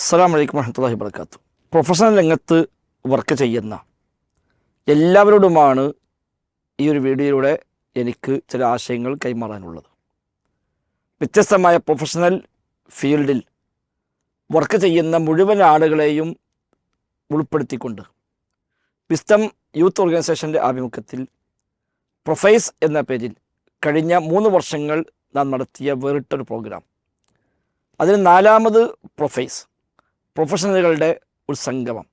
അസ്സാം വലൈക്കും വഹമത്തല്ലാഹി വർക്കാത്തു പ്രൊഫഷണൽ രംഗത്ത് വർക്ക് ചെയ്യുന്ന എല്ലാവരോടുമാണ് ഈ ഒരു വീഡിയോയിലൂടെ എനിക്ക് ചില ആശയങ്ങൾ കൈമാറാനുള്ളത്. വ്യത്യസ്തമായ പ്രൊഫഷണൽ ഫീൽഡിൽ വർക്ക് ചെയ്യുന്ന മുഴുവൻ ആളുകളെയും ഉൾപ്പെടുത്തിക്കൊണ്ട് വിസ്തം യൂത്ത് ഓർഗനൈസേഷന്റെ ആഭിമുഖ്യത്തിൽ പ്രൊഫൈസ് എന്ന പേരിൽ കഴിഞ്ഞ മൂന്ന് വർഷങ്ങൾ നാം നടത്തിയ വേറിട്ടൊരു പ്രോഗ്രാം അതിന് നാലാമത് പ്രൊഫൈസ് പ്രൊഫഷണലുകളുടെ ഒരു സംഗമം.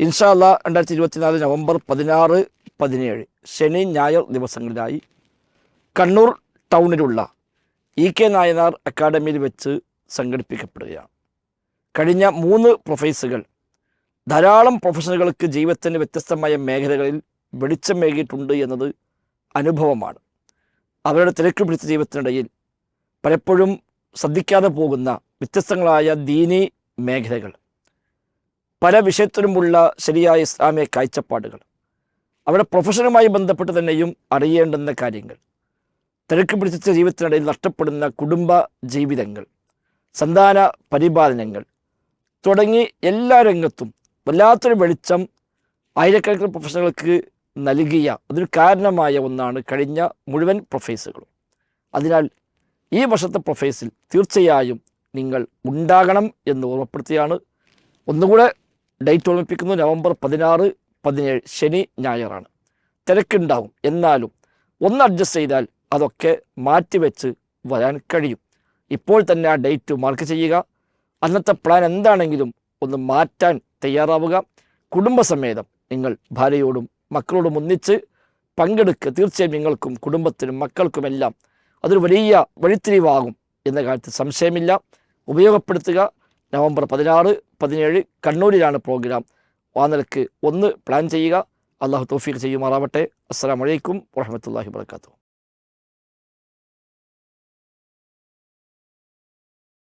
ഇൻഷാല്ല രണ്ടായിരത്തി ഇരുപത്തിനാല് നവംബർ പതിനാറ് പതിനേഴ് ശനി ഞായർ ദിവസങ്ങളിലായി കണ്ണൂർ ടൗണിലുള്ള ഇ കെ നായനാർ അക്കാഡമിയിൽ വെച്ച് സംഘടിപ്പിക്കപ്പെടുകയാണ്. കഴിഞ്ഞ മൂന്ന് പ്രൊഫൈസുകൾ ധാരാളം പ്രൊഫഷണലുകൾക്ക് ജീവിതത്തിന്റെ വ്യത്യസ്തമായ മേഖലകളിൽ വെളിച്ചമേകിയിട്ടുണ്ട് എന്നത് അനുഭവമാണ്. അവരുടെ തിരക്ക് പിടിച്ച ജീവിതത്തിനിടയിൽ പലപ്പോഴും ശ്രദ്ധിക്കാതെ പോകുന്ന വ്യത്യസ്തങ്ങളായ ദീനി മേഖലകൾ. പല വിഷയത്തിലുമുള്ള ശരിയായ ഇസ്ലാമിക കാഴ്ചപ്പാടുകൾ. അവരുടെ പ്രൊഫഷനുമായി ബന്ധപ്പെട്ട് തന്നെയും അറിയേണ്ടുന്ന കാര്യങ്ങൾ. തിരക്ക് പിടിച്ച ജീവിതത്തിനിടയിൽ നഷ്ടപ്പെടുന്ന കുടുംബ ജീവിതങ്ങൾ. സന്താന പരിപാലനങ്ങൾ. തുടങ്ങി എല്ലാ രംഗത്തും വല്ലാത്തൊരു വെളിച്ചം ആയിരക്കണക്കിന് പ്രൊഫഷണലുകൾക്ക് നൽകിയ അതിന് കാരണമായ ഒന്നാണ് കഴിഞ്ഞ മുഴുവൻ പ്രൊഫൈസുകളും. അതിനാൽ ഈ വർഷത്തെ പ്രൊഫൈസിൽ തീർച്ചയായും നിങ്ങൾ ഉണ്ടാകണം എന്ന് ഓർമ്മപ്പെടുത്തിയാണ്. ഒന്നുകൂടെ ഡേറ്റ് ഓർമ്മിപ്പിക്കുന്നു. നവംബർ പതിനാറ് പതിനേഴ് ശനി ഞായറാണ്. തിരക്കുണ്ടാവും. എന്നാലും ഒന്ന് അഡ്ജസ്റ്റ് ചെയ്താൽ അതൊക്കെ മാറ്റിവെച്ച് വരാൻ കഴിയും. ഇപ്പോൾ തന്നെ ആ ഡേറ്റ് മാർക്ക് ചെയ്യുക. അന്നത്തെ പ്ലാൻ എന്താണെങ്കിലും ഒന്ന് മാറ്റാൻ തയ്യാറാവുക. കുടുംബസമേതം നിങ്ങൾ ഭാര്യയോടും മക്കളോടും ഒന്നിച്ച് പങ്കെടുക്കുക. തീർച്ചയായും നിങ്ങൾക്കും കുടുംബത്തിനും മക്കൾക്കുമെല്ലാം അതൊരു വലിയ വഴിത്തിരിവാകും എന്ന കാര്യത്തിൽ സംശയമില്ല. ഉപയോഗപ്പെടുത്തുക. നവംബർ പതിനാറ് പതിനേഴ് കണ്ണൂരിലാണ് പ്രോഗ്രാം. ആ നിലയ്ക്ക് ഒന്ന് പ്ലാൻ ചെയ്യുക. അള്ളാഹു തോഫീഖ് ചെയ്യുമാറാവട്ടെ. അസ്സാം വലൈക്കും വാഹമത്തല്ലാഹി വർക്കാത്തു